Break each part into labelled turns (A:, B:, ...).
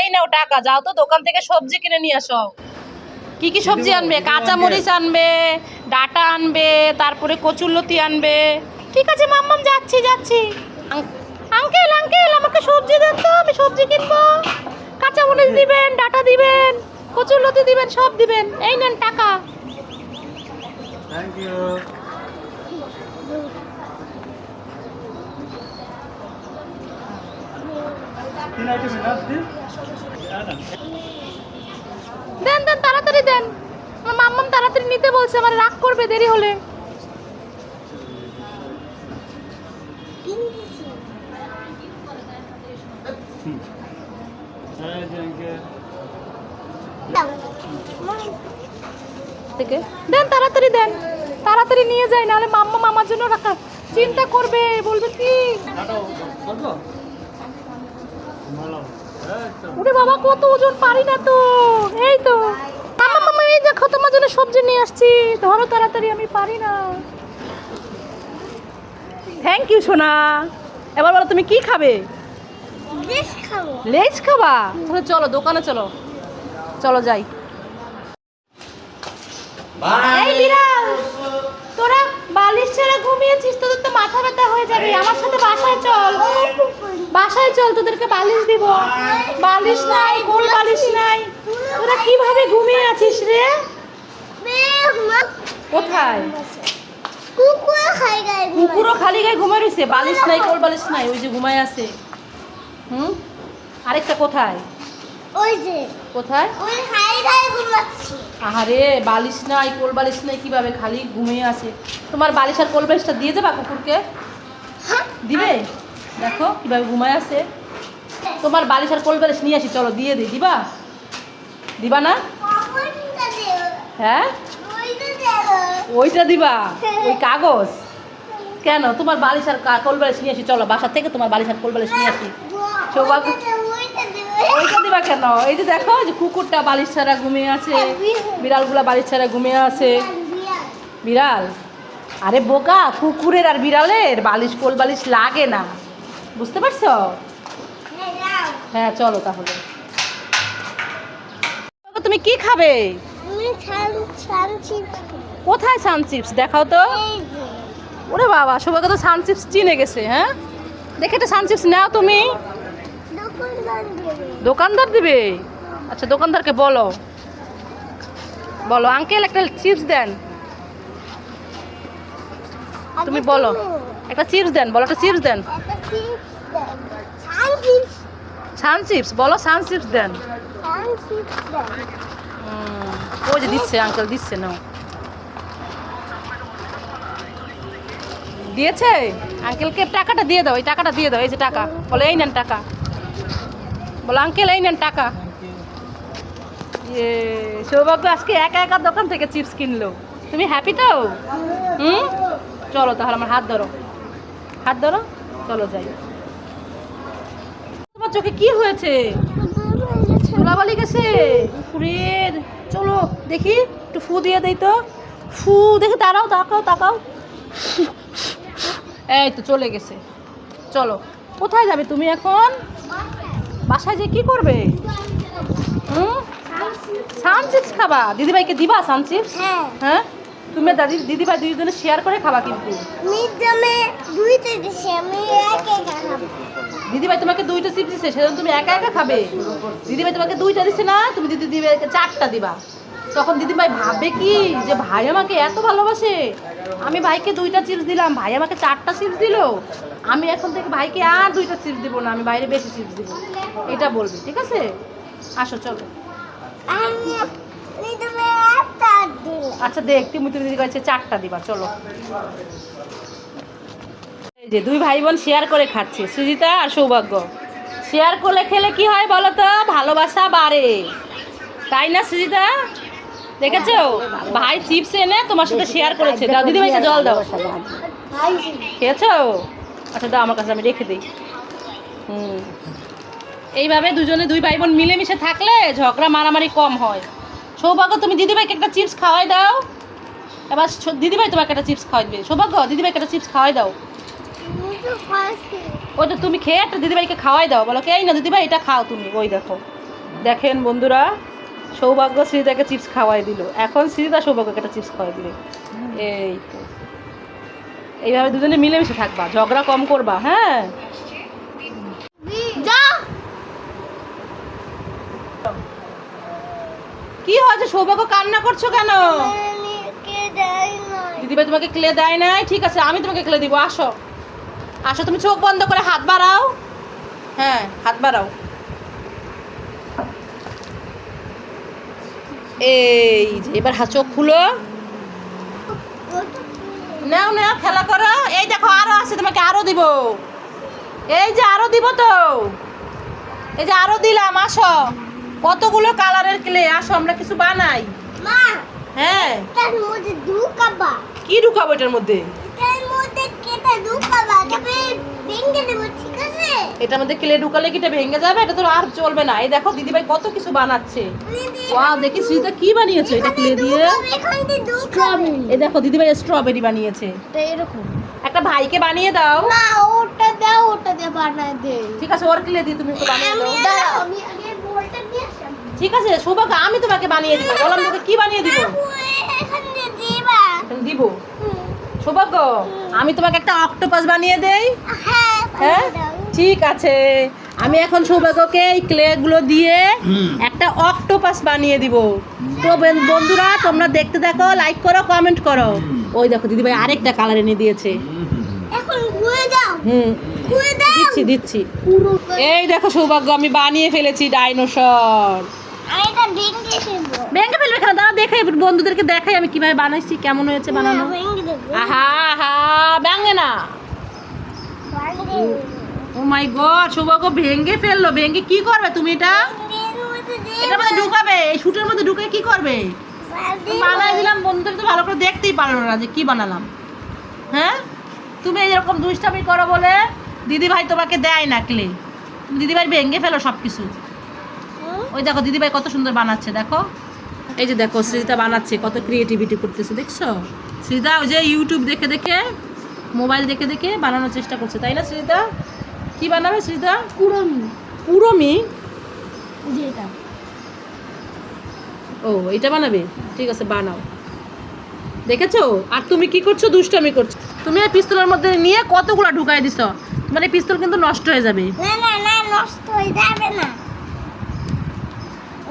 A: এই নাও টাকা যাও তো দোকান থেকে সবজি কিনে নিয়ে আসো। কি কি সবজি আনবে? কাঁচা মরিচ আনবে ডাটা আনবে তারপরে কচুরলতি আনবে। ঠিক আছে মাম্মাম যাচ্ছি যাচ্ছি। আঙ্কেল আঙ্কেল আমাকে সবজি দেন তো আমি সবজি কিনবো। কাঁচা মরিচ দিবেন ডাটা দিবেন কচুরলতি দিবেন সব দিবেন। এই নেন টাকা।
B: থ্যাংক ইউ দিন,
A: দেন, তাড়াতাড়ি দেন। আমার মাম্মাম তাড়াতাড়ি নিতে বলছে, আমার রাগ করবে, দেরি হলে। দেন, তাড়াতাড়ি দেন। তাড়াতাড়ি নিয়ে যাই, নাহলে মাম্মা মামার জন্য রাখা। চিন্তা করবে, বলবে কি
B: কাটাও করব ভালো হ্যাঁ তো
A: ওরে বাবা কত ওজন পারি না তো। এই তো। মামা মামা এই দেখো তোমার জন্য সবজি নিয়ে আসছি। ধরো তাড়াতাড়ি আমি পারি না। থ্যাংক ইউ সোনা। এবার বলো তুমি কি খাবে? লেজ খাবা। তাহলে চলো দোকানে চলো। চলো যাই। এই বিড়াল! বালিশ ছাড়া ঘুমিয়েছিস তোদের তো মাথা ব্যথা হয়ে যাবে। আমার সাথে বাসায় চল। বাসায় চল তোদেরকে বালিশ দিব। বালিশ নাই গোল বালিশ নাই। তোরা কীভাবে ঘুমিয়ে আছিস রে? কোথায়? কুকুরও খালি গায়ে ঘুমায় রয়েছে বালিশ নাই কোল বালিশ নাই। ওই যে ঘুমায় আছে। হুম? আরেকটা কোথায়?
C: ওই যে।
A: কোথায়? আহারে বালিশ নাই কোল বালিশ নাই কীভাবে খালি ঘুমিয়ে আছে? তোমার বালিশ আর কোল বালিশটা দিয়ে যাবা কুকুরকে? দিবে? দেখো কীভাবে ঘুমায় আছে। তোমার বালিশ আর কোল বালিশ নিয়ে আসি চলো দিয়ে দিই দিবা? দিবা না? হ্যাঁ?
C: ওইটা
A: দিবা? ওই কাগজ? কেন? তোমার বালিশ আর কোল বালিশ নিয়ে আসি চলো বাসা থেকে তোমার বালিশ আর কোল বালিশ নিয়ে আসি। সৌভাগ্য
C: ওইটা
A: দিবা কেন? এই যে দেখো যে কুকুরটা বালিশ ছাড়া ঘুমিয়ে আছে। বিড়ালগুলা বালিশ ছাড়া ঘুমিয়ে আছে। বিড়াল? আরে বোকা, কুকুরের আর বিড়ালের বালিশ কোল বালিশ লাগে না। বুঝতে পারছ? হ্যাঁ চলো তাহলে। তুমি কি খাবে? কোথায় সান চিপস? দেখাও তো। ওরে বাবা, সবাইকে তো সান চিপস চিনে গেছে হ্যাঁ? দেখে একটা সান চিপস নাও তুমি।
C: দোকানদার দেবে?
A: আচ্ছা দোকানদারকে বলো। বলো আঙ্কেল একটা চিপস দেন। তুমি বলো একটা চিপস দেন বলো একটা চিপস দেন। সান চিপস বলো সান চিপস দেন। ওই যে দিচ্ছে আঙ্কেল দিচ্ছে নাও। দিয়েছে? আঙ্কেলকে টাকাটা দিয়ে দাও এই টাকাটা দিয়ে দাও এই যে টাকা। বলো এই নেন টাকা। বলো আঙ্কেল এই নেন টাকা। ইয়ে সৌভাগ্য আজকে একা একা দোকান থেকে চিপস কিনলো। তুমি হ্যাপি তো? হুম? চলো তাহলে আমার হাত ধরো। হাত ধরো, চলো যাই। তোমার চোখে কি হয়েছে? ধুলাবালি গেছে? ফুরের চলো, দেখি, একটু ফু দিয়ে দেই তো। ফু, দেখি, দাঁড়াও, তাকাও তাকাও। এই তো চলে গেছে। চলো, কোথায় যাবে তুমি এখন? বাসায় যে কি করবে? হুম? সান চিপস খাবা? দিদিভাইকে দিবা সান চিপস?
C: হ্যাঁ।
A: হ্যাঁ? তুমি দাদি দিদিভাই দুইজনে শেয়ার করে খাবা কিন্তু। দিদিভাই তোমাকে দুইটা চিপস দিছে সেজন্য তুমি একা একা খাবে। দিদিভাই তোমাকে দুইটা দিছে না তুমি দিদি দিদিভাইকে চারটা দিবা। তখন দিদিভাই ভাববে কি যে ভাই আমাকে এত ভালোবাসে? আমি ভাইকে দুইটা চিপস দিলাম ভাই আমাকে চারটা চিপস দিলো। আমি এখন থেকে ভাইকে আর দুইটা চিপস দিব না আমি বাইরে বেশি চিপস দিব। এটা বলবে ঠিক আছে? আসো চলো। আচ্ছা দেখ তুমি তুমি দিদি কাছে চারটা দিবা চলো। এই যে দুই ভাই বোন শেয়ার করে খাচ্ছে সুজিতা আর সৌভাগ্য। শেয়ার করে খেলে কি হয় বলো তো? ভালোবাসা বাড়ে। তাই না সুজিতা? দেখেছ? ভাই চিপস এনে তোমার সাথে শেয়ার করেছে। দাও দিদি ভাইকে জল দাও। খেয়েছো? আচ্ছা দাও আমার কাছে আমি রেখে দিই। হুম। এইভাবে দুজনে দুই ভাই বোন মিলেমিশে থাকলে ঝগড়া মারামারি কম হয়। সৌভাগ্য তুমি দিদিভাইকে একটা চিপস খাওয়াই দাও। এবার দিদিভাই তোমাকে একটা চিপস খাওয়াই দেবে। সৌভাগ্য দিদিভাইকে একটা চিপস খাওয়াই দাও। ওই তো তুমি খেয়ে একটা দিদিভাইকে খাওয়াই দাও। বলো কে এই না দিদিভাই এটা খাও তুমি। ওই দেখো। দেখেন বন্ধুরা সৌভাগ্য শ্রীতাকে চিপস খাওয়াই দিল। এখন শ্রীতা সৌভাগ্যকে একটা চিপস খাওয়াই দিল এই তো। এইভাবে দুজনে মিলেমিশে থাকবা ঝগড়া কম করবা হ্যাঁ? কি হয়েছে? সৌভাগ্য কান্না করছ কেন? দিদিভাই তোমাকে ক্লে দেয় নাই? ঠিক আছে আমি তোমাকে ক্লে দিব আসো। আসো তুমি চোখ বন্ধ করে হাত বাড়াও। হ্যাঁ হাত বাড়াও। এই যে এবার হাত চোখ খুলো। নাও নাও খেলা করো। এই দেখো আরও আছে তোমাকে আরও দিব। এই যে আরও দিব তো। এই যে আরও দিলাম আসো। কতগুলো কালারের ক্লে আসো আমরা কিছু বানাই।
C: মা
A: হ্যাঁ। কি ঢুকাবো এটার মধ্যে?
C: এটার মধ্যে কেটে
A: ক্লে ঢুকালে কি এটা ভেঙে যাবে? এটা তো আর চলবে না। এই দেখো দিদিভাই কত কিছু বানাচ্ছে। ওয়াও দেখি শ্রীতা কি বানিয়েছে এটা ক্লে দিয়ে।
C: ঢুকাবে
A: এই দেখো দিদিভাই স্ট্রবেরি বানিয়েছে।
C: এটা এরকম।
A: একটা ভাইকে বানিয়ে দাও।
C: না ওটা দাও ওটা দিয়ে বানায় দে।
A: ঠিক আছে ওর ক্লে দিয়ে তুমি একটু বানিয়ে দাও।
C: আমি আগে বলটা আসলাম।
A: ঠিক আছে সৌভাগ্য আমি তোমাকে বানিয়ে দিব। বললাম তোকে কি বানিয়ে দিবা?
C: দিব।
A: সৌভাগ্য আমি তোমাকে একটা অক্টোপাস বানিয়ে দেই।
C: হ্যাঁ
A: হ্যাঁ? ঠিক আছে। আমি এখন সৌভাগ্যকে এই ক্লেগুলো দিয়ে একটা অক্টোপাস বানিয়ে দিব। তো বন্ধুরা তোমরা দেখতে দেখো লাইক করো কমেন্ট করো। ওই দেখো দিদিভাই আরেকটা কালার এনে দিয়েছে। হুম। দিচ্ছি দিচ্ছি। এই দেখো সৌভাগ্য আমি বানিয়ে ফেলেছি ডাইনোসর।
C: আমি এটা ভেঙে ফেলব।
A: এখানে দাঁড়া দেখাই বন্ধুদেরকে দেখাই আমি কীভাবে বানাইছি কেমন হয়েছে বানানো।
C: ভেঙে
A: আহা আহা ব্যাঙে না।
C: ভেঙে
A: ও মাই গড সৌভাগ্য ভেঙে ফেলল। ভেঙে কি করবে তুমি এটা? এটার মধ্যে ঢুকাবে। এই শুটের মধ্যে ঢুকে কি করবে? বানাই দিলাম বন্ধুদের তো ভালো করে দেখতেই পারল না যে কি বানালাম। হ্যাঁ? তুমি এরকম দুষ্টামি করো বলে দিদিভাই তোমাকে দেয় না ক্লে তুমি দিদিভাই ভেঙে ফেলো সব কিছু ওই দেখো দিদিভাই কত সুন্দর বানাচ্ছে দেখো। এই যে দেখো সৃজিতা বানাচ্ছে কত ক্রিয়েটিভিটি করতেছে দেখছ? সৃজিতা ওই যে ইউটিউব দেখে দেখে মোবাইল দেখে দেখে বানানোর চেষ্টা করছে তাই না সৃজিতা? কি বানাবে সৃজিতা?
C: পুরমি।
A: পুরোমি?
C: যেটা
A: ও এটা বানাবে? ঠিক আছে বানাও। দেখেছ? আর তুমি কি করছ? দুষ্টামি করছ। তুমি এই পিস্তলের মধ্যে নিয়ে কতগুলো ঢুকাই দিছো? মানে পিস্তল কিন্তু নষ্ট হয়ে যাবে।
C: না না না নষ্ট হয়ে যাবে না।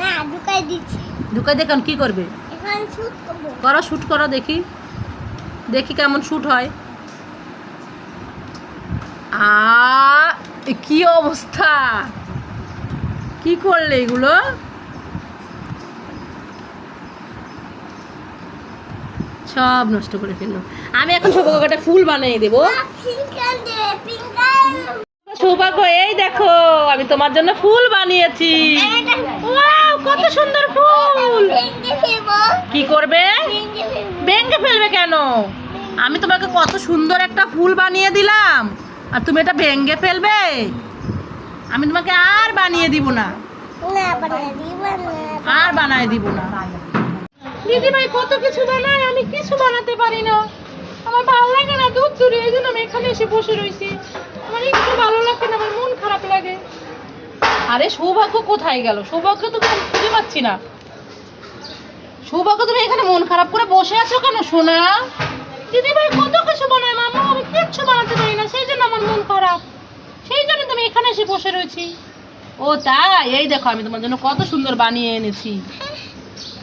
C: না ঢুকাই দিচ্ছি।
A: ঢুকাই দেখুন কি করবে?
C: এখন শুট করব।
A: করো শ্যুট করো দেখি। দেখি কেমন শ্যুট হয়। আ কি অবস্থা? কি করলে এগুলো? সব নষ্ট করে ফেলল। আমি এখন সৌভাগ্য একটা ফুল বানিয়ে দেবো। সৌভাগ্য এই দেখো আমি তোমার জন্য ফুল বানিয়েছি। কত সুন্দর ফুল! কি করবে?
C: ভেঙে ফেলবে
A: কেন? আমি তোমাকে কত সুন্দর একটা ফুল বানিয়ে দিলাম। আর তুমি এটা ভেঙে ফেলবে? আমি তোমাকে আর বানিয়ে দিব না।
C: না বানিয়ে দিব না।
A: আর বানায় দিব না। দিদি ভাই কত কিছু বানায় আমি কিছু বানাতে পারি না। আমার ভালো লাগে না দুধ চুরি এই জন্য আমি এখানে এসে বসে রয়েছি আমার একটু ভালো লাগে না আমার মন খারাপ লাগে। আরে সৌভাগ্য কোথায় গেল? সৌভাগ্য তো আমি খুঁজে পাচ্ছি না। সৌভাগ্য তুমি এখানে মন খারাপ করে বসে আছো কেন সোনা? দিদি ভাই কত কিছু বানায় মামা আমি কিচ্ছু বানাতে পারি না। সেই জন্য আমার মন খারাপ। সেই জন্য তুমি এখানে এসে বসে রয়েছি। ও, তাই? এই দেখো, আমি তোমার জন্য কত সুন্দর বানিয়ে এনেছি।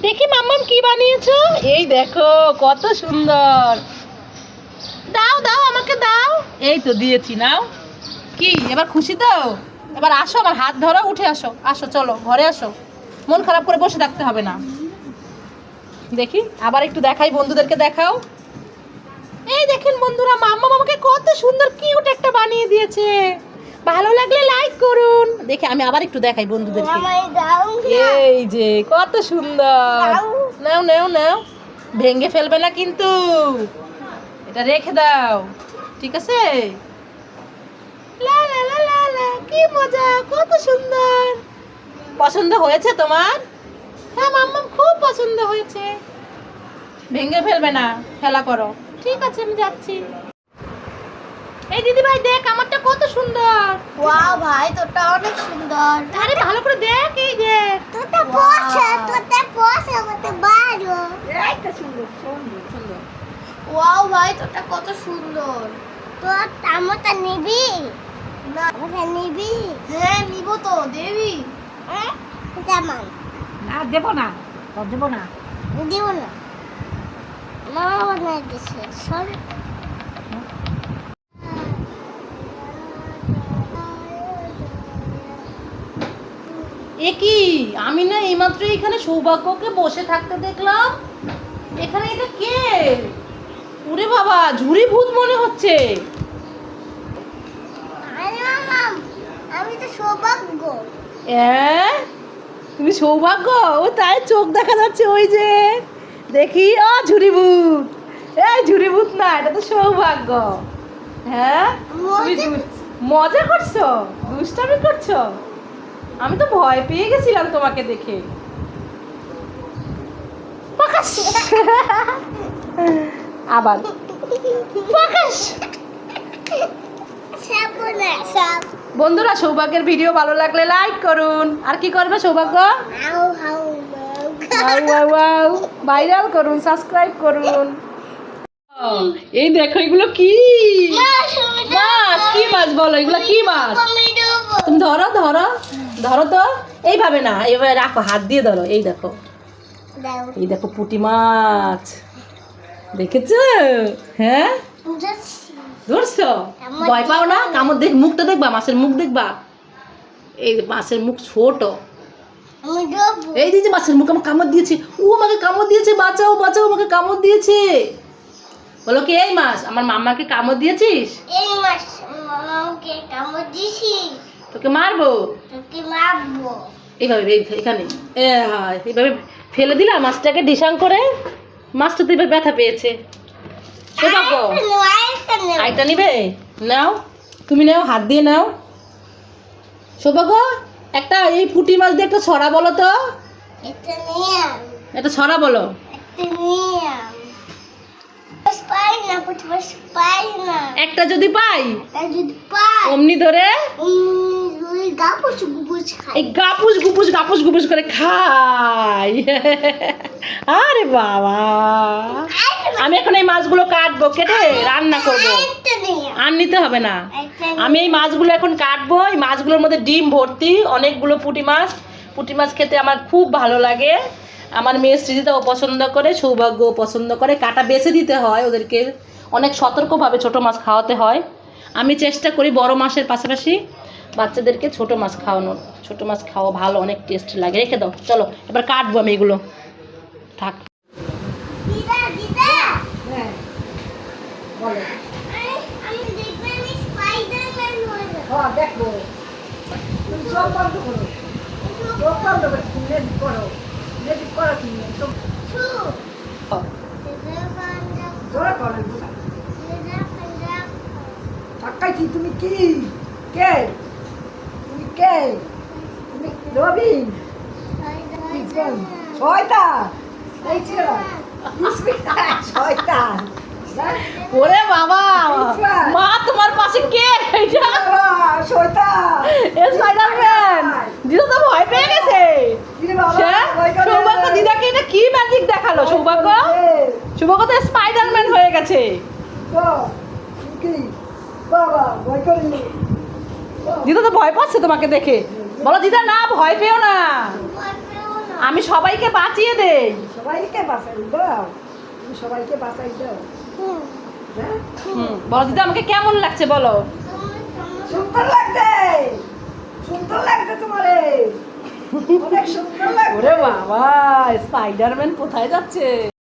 A: দেখি মাম্মাম কি বানিয়েছো? এই দেখো, কত সুন্দর। দাও দাও, আমাকে দাও। এই তো দিয়েছি, নাও। কি, এবার খুশি তো? এবার আসো, আমার হাত ধরো, উঠে আসো। আসো, চলো, ঘরে আসো। মন খারাপ করে বসে থাকতে হবে না। দেখি, আবার একটু দেখাই, বন্ধুদেরকে দেখাও। এই দেখেন বন্ধুরা মাম্মা আমাকে কত সুন্দর কিউট একটা বানিয়ে দিয়েছে। ভালো লাগলে লাইক করুন। দেখে আমি আবার একটু দেখাই বন্ধুদেরকে।
C: দাও
A: এই যে কত সুন্দর। নাও নাও নাও। ভেঙে ফেলবে না কিন্তু। এটা রেখে দাও। ঠিক আছে? লা লা লা লা লা, কি মজা কত সুন্দর। পছন্দ হয়েছে তোমার? হ্যাঁ মাম্মাম খুব পছন্দ হয়েছে। ভেঙে ফেলবে না খেলা করো। ঠিক আছে আমি যাচ্ছি। এই দিদি ভাই দেখ আমারটা কত সুন্দর।
C: ওয়াও ভাই তোরটা অনেক সুন্দর।
A: আরে ভালো করে দেখ এই যে। তোরটা পছে তোরটা পছে কত বড়। এইটা সুন্দর সুন্দর সুন্দর।
C: ওয়াও ভাই তোরটা কত সুন্দর। তোর আমারটা নিবি? না। আমারটা নিবি? হ্যাঁ নিব তো দেবি। হ্যাঁ জামান
A: না দেব না তো দেব না।
C: দেব না।
A: এ কি? আমি না এইমাত্র এখানে সৌভাগ্যকে বসে থাকতে দেখলাম। এখানে এটা কে? ওরে বাবা ঝুড়ি ভূত মনে হচ্ছে।
C: আমি তো সৌভাগ্য।
A: তুমি সৌভাগ্য? ও তাই চোখ দেখা যাচ্ছে ওই যে। দেখি ও ঝুড়ি ভূত এই ঝুড়ি ভূত না এটা তো সৌভাগ্য। হ্যাঁ?
C: মজা
A: করছ। দুষ্টামি করছ? আমি তো ভয় পেয়ে গেছিলাম তোমাকে দেখে। আবার। বন্ধুরা সৌভাগ্যের ভিডিও ভালো লাগলে লাইক করুন। আর কি করবে সৌভাগ্য? ভাইরাল করুন সাবস্ক্রাইব করুন। এই দেখো এগুলো কি? মাছ কি মাছ বলো? এগুলো কি মাছ? তুমি ধরো ধরো ধরো তো। এইভাবে না এইভাবে রাখো হাত দিয়ে ধরো এই দেখো। এই দেখো পুঁটি মাছ। দেখেছ? হ্যাঁ? ধরছো। ভয় পাও না? কামড় দেখ মুখটা দেখবা মাছের মুখ দেখবা। এই মাছের মুখ ছোট। এই যে মাছের মুখে আমার কামড় দিয়েছে ও আমাকে কামড় দিয়েছে বাঁচাও বাঁচাও আমাকে কামড় দিয়েছে। বলো কি এই মাছ আমার মামাকে কামড় দিয়েছিস?
C: এই মাস মামাকে কামড় দিছিস
A: তোকে মারবো?
C: তোকে মারবো।
A: এইভাবে এই- এখানে। এ, হ্যাঁ, এইভাবে ফেলে দিলাম মাছটাকে ডিসাং করে। মাছটা তো এবার ব্যথা পেয়েছে। আইটা নিবে নাও তুমি নাও হাত দিয়ে নাও। সৌভাগ্য একটা এই পুঁটি মাছ দিয়ে একটা ছড়া বলো তো। একটা ছড়া বলো।
C: একটা নিয়াম। বাস পাই না, বুঝ বাস পাই না।
A: একটা যদি পাই
C: তা যদি পাই,
A: অমনি ধরে। এই গাপুস গুপুস গাপুস গুপুস করে খাই। আরে বাবা। আমি এখন এই মাছগুলো কাটবো কেটে রান্না করব। আর নিতে হবে না। আমি এই মাছগুলো এখন কাটবো। এই মাছগুলোর মধ্যে ডিম ভর্তি অনেকগুলো পুঁটি মাছ। পুঁটি মাছ খেতে আমার খুব ভালো লাগে। আমার মেয়ে সৃজিতাও পছন্দ করে সৌভাগ্যও পছন্দ করে। কাটা বেছে দিতে হয় ওদেরকে। অনেক সতর্কভাবে ছোট মাছ খাওয়াতে হয়। আমি চেষ্টা করি বড় মাছের পাশাপাশি বাচ্চাদেরকে ছোট মাছ খাওয়ানোর। ছোট মাছ খাওয়া ভালো অনেক টেস্ট লাগে। রেখে দাও। চলো এবার কাটবো আমি এগুলো। থাক। হ্যাঁ দেখো তুমি সব বন্ধ করো। বন্ধ করো তুমি করো করো জোরে করো তুমি কি? কে? তুমি কে? তুমি
C: স্পাইডারম্যান।
A: শয়তান। এই ছিল শয়তান। ওরে বাবা মা তোমার পাশে কে? এটা?
D: শয়তান
A: স্পাইডারম্যান দিদা তো ভয় পেয়ে গেছে। হ্যাঁ? সৌভাগ্য দিদাকে এটা কি ম্যাজিক দেখাল? সৌভাগ্য? সৌভাগ্য তো স্পাইডারম্যান হয়ে গেছে।
D: বাবা ভয় করি
A: দিদা তো ভয় পাচ্ছে তোমাকে দেখে। বলো দিদা না ভয় পেও না।
C: ভয় পেও না।
A: আমি সবাইকে বাঁচিয়ে দেই।
D: সবাইকে বাঁচাই দাও। সবাইকে বাঁচাই দাও।
A: বলো দিদি আমাকে কেমন লাগছে বলো?
D: সুন্দর লাগছে সুন্দর লাগছে তোমারে অনেক সুন্দর লাগছে।
A: ওরে বাবা স্পাইডারম্যান কোথায় যাচ্ছে?